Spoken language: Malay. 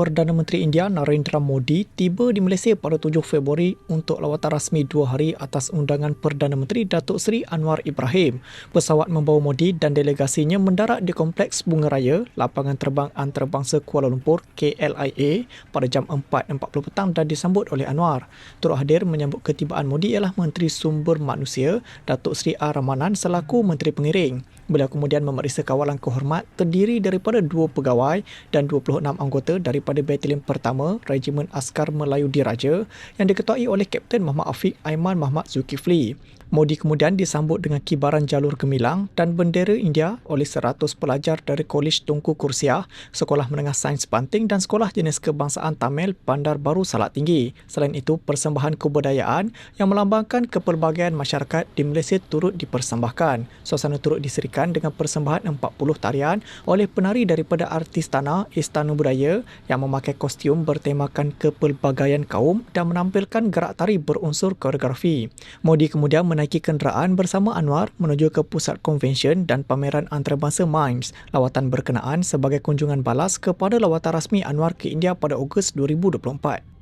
Perdana Menteri India Narendra Modi tiba di Malaysia pada 7 Februari untuk lawatan rasmi dua hari atas undangan Perdana Menteri Datuk Seri Anwar Ibrahim. Pesawat membawa Modi dan delegasinya mendarat di Kompleks Bunga Raya, Lapangan Terbang Antarabangsa Kuala Lumpur KLIA pada jam 4.40 petang dan disambut oleh Anwar. Turut hadir menyambut ketibaan Modi ialah Menteri Sumber Manusia Datuk Seri A. Ramanan selaku Menteri Pengiring. Beliau kemudian memeriksa kawalan kehormat terdiri daripada dua pegawai dan 26 anggota daripada Batalion Pertama Regimen Askar Melayu Diraja yang diketuai oleh Kapten Muhammad Afiq Aiman Muhammad Zulkifli. Modi kemudian disambut dengan kibaran jalur gemilang dan bendera India oleh 100 pelajar dari Kolej Tunku Kursiah, Sekolah Menengah Sains Banting dan Sekolah Jenis Kebangsaan Tamil Bandar Baru Salak Tinggi. Selain itu, persembahan kebudayaan yang melambangkan kepelbagaian masyarakat di Malaysia turut dipersembahkan. Suasana turut diserikan dengan persembahan 40 tarian oleh penari daripada artis tanah Istana Budaya yang memakai kostum bertemakan kepelbagaian kaum dan menampilkan gerak tari berunsur koreografi. Modi kemudian menaiki kenderaan bersama Anwar menuju ke pusat konvensyen dan pameran antarabangsa MINDS. Lawatan berkenaan sebagai kunjungan balas kepada lawatan rasmi Anwar ke India pada Ogos 2024.